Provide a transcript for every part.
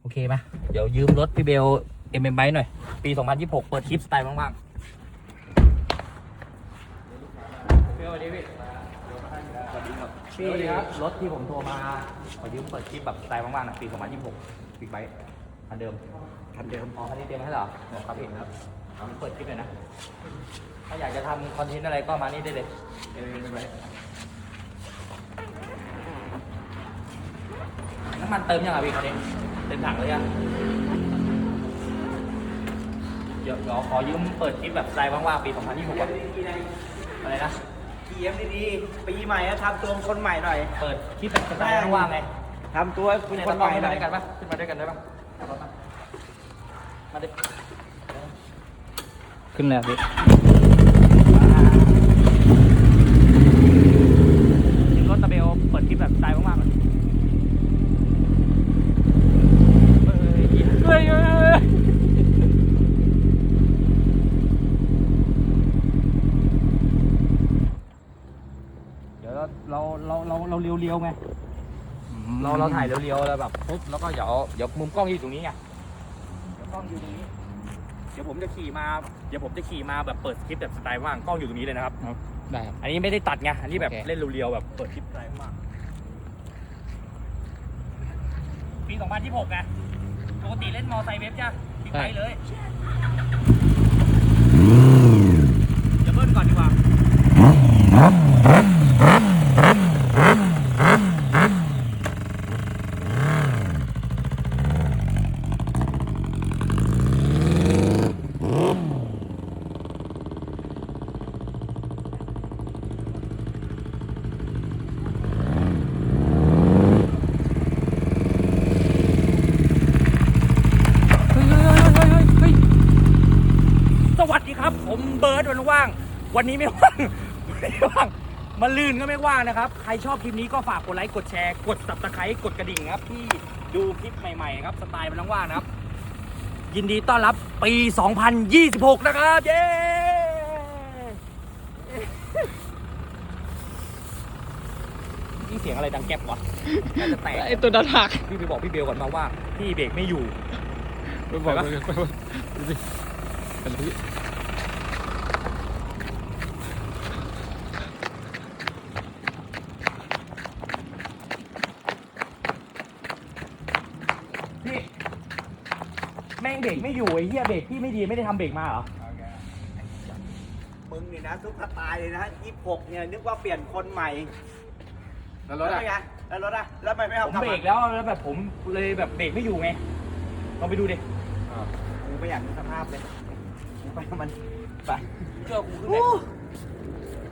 โอเคไหมเดี๋ยวยืมรถพี่เบลเอ็มเอ็มไบหน่อย ปี 2026 เปิดคลิปสไตล์ว่างๆพี่สวัสดีพี่พี่รถที่ผมโทรมาขอยืมเปิดคลิปแบบสไตล์ว่างๆหนะปี 2026บิ๊กไบค์คันเดิมคันเดิมอ๋อคันนี้เตรียมให้เหรอครับพี่ครับเอาเปิดคลิปเลยนะ ถ้าอยากจะทำคอนเทนต์อะไรก็มานี่ได้เลยเอ็มเอ็มไบน้ำมันเติมยังอะพี่คันนี้ เต็มถังเลยยังเดี๋ยวเดี๋ยวขอยืมเปิดคลิปแบบสไตล์ว่างๆปี2026ก่อนอะไรนะเกียมดีๆปีใหม่อะทำตัวเป็นคนใหม่หน่อยเปิดคลิปแบบสไตล์ว่างๆไงทำตัวเป็นเนี่ยคต้อนงใหลองม่ขึ้นหมาน่อยด้วยกันปะขึ้นมาด้วยกันได้ปะเอารถมามาดิขึ้นแล้วพี่ ยืมรถตะเบลเปิดคลิปแบบสไตล์ว่างๆก่อนเฮ้ยเฮ้ยเฮ้ยเฮ้ย เดี๋ยวเราเราเราเราเราเรียวๆไงเราเราถ่ายเรียวๆแล้วแบบปุ๊บแล้วก็เดี๋ยวเดี๋ยวมุมกล้องอยู่ตรงนี้ไงเดี๋ยวกล้องอยู่ตรงนี้ เดี๋ยวผมจะขี่มาเดี๋ยวผมจะขี่มาแบบเปิดคลิปแบบสไตล์ว่างกล้องอยู่ตรงนี้เลยนะครับได้ครับอันนี้ไม่ได้ตัดไงอันนี้แบบโอเคเล่นเรียวๆแบบเปิดคลิปสไตล์ว่างปี2026ไงปกติเล่นมอไซค์เว็บจ้ะบิ๊กไบค์เลยเดี๋ยวเบิ้ลก่อนดีกว่า เฮ้ยเฮ้ยเฮ้ยเฮ้ยเฮ้ยเฮ้ย สวัสดีครับ ผมเบิร์ดวันว่าง วันนี้ไม่ว่างวันนี้ว่างมาลื่นก็ไม่ว่างนะครับ ใครชอบคลิปนี้ก็ฝากกดไลค์กดแชร์กด subscribe กดกระดิ่งครับ ที่ดูคลิปใหม่ๆครับสไตล์มันว่างนะครับ ยินดีต้อนรับปี 2026 นะครับ เย้นี่เสียงอะไรดังแก๊บวะน่าจะแตกไอตัวดันหักพี่ไปบอกพี่เบลก่อนมาว่าพี่เบรกไม่อยู่ ไปบอกไปปะไปปะดูสิไปเลย พี่พี่แม่งเบรกไม่อยู่ไอ้เหี้ยเบรกพี่ไม่ดีไม่ได้ทำเบรกมาเหรอ มึงนี่นะซุปสไตล์เลยนะยี่หกเนี่ยนึกว่าเปลี่ยนคนใหม่แล้วรถอะเป็นไงแล้วรถอะแล้วทำไมไม่ผเอามกลับเบรมากแล้วแล้วแบบผมเลยแบบเบรกไม่อยู่ไงลองไปดูดิกูไม่อยากดูสภาพเลยกูไปกับมันไปเชื่อกูขึ้นเบรก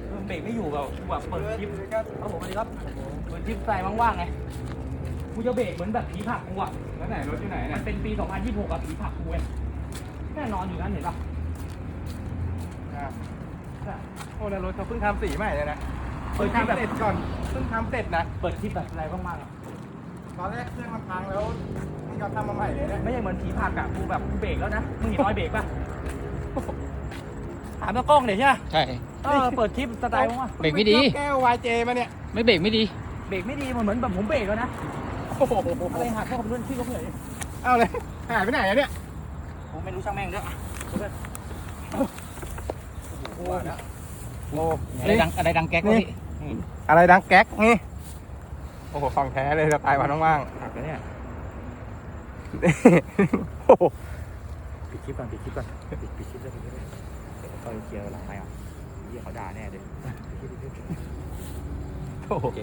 เออเบรกไม่อยู่แบบกูแบบเปิดคลิปครับผมสวัสดีครับเปิดคลิปใส่ว่างๆไง กูจะเบรกเหมือนแบบผีผักกูอะแล้วไหนรถอยู่ไหนมัเนี่ยนเป็นปี 2026อะผีผักกูไงแน่นอนอยู่นั้นเห็นปะโอ้แล้วรถเขาเพิ่งทำสีใหม่เลยนะเปิดคลิปแบบเสร็จก่อนเพิ่งทำเสร็จนะ เปิดคลิปแบบอะไรว่างๆอะตอนแรกเครื่องมันพังแล้วนี่เขาทำมาใหม่เลยนะไม่ใช่เหมือนผีผักอะกูแบบกูเบรกแล้วนะมึงเห็นรอยเบรกปะถามตากล้องเดี๋ยวใช่ไหมใช่ เออเปิดคลิปสไตล์ว่างๆเบรกไม่ดี แก้ว YJ มาเนี่ย ไม่เบรกไม่ดี เบรกไม่ดีมันเหมือนแบบผมเบรกแล้วนะ โอ้โหอะไรหักเข้ากับเพื่อนพี่ก็เพื่อนเอาเลยหายไปไหนอะเนี่ยผมไม่รู้ช่างแม่งเด้ออะเพื่อนโอ้โหอะไรดังอะไรดังแก๊กวะพี่อะไรดังแก๊กนี่โอ้โหของแท้เลยสไตล์วันว่างหักแล้วเนี่ยๆโอ้โหปิดคลิปก่อนปิดคลิปก่อนปิดปิดคลิปเลยปิดคลิปเลยเดี๋ยวเขาเคลียร์หลังไปอะเหี้ยเขาด่าแน่เลยโอ้โหโอเค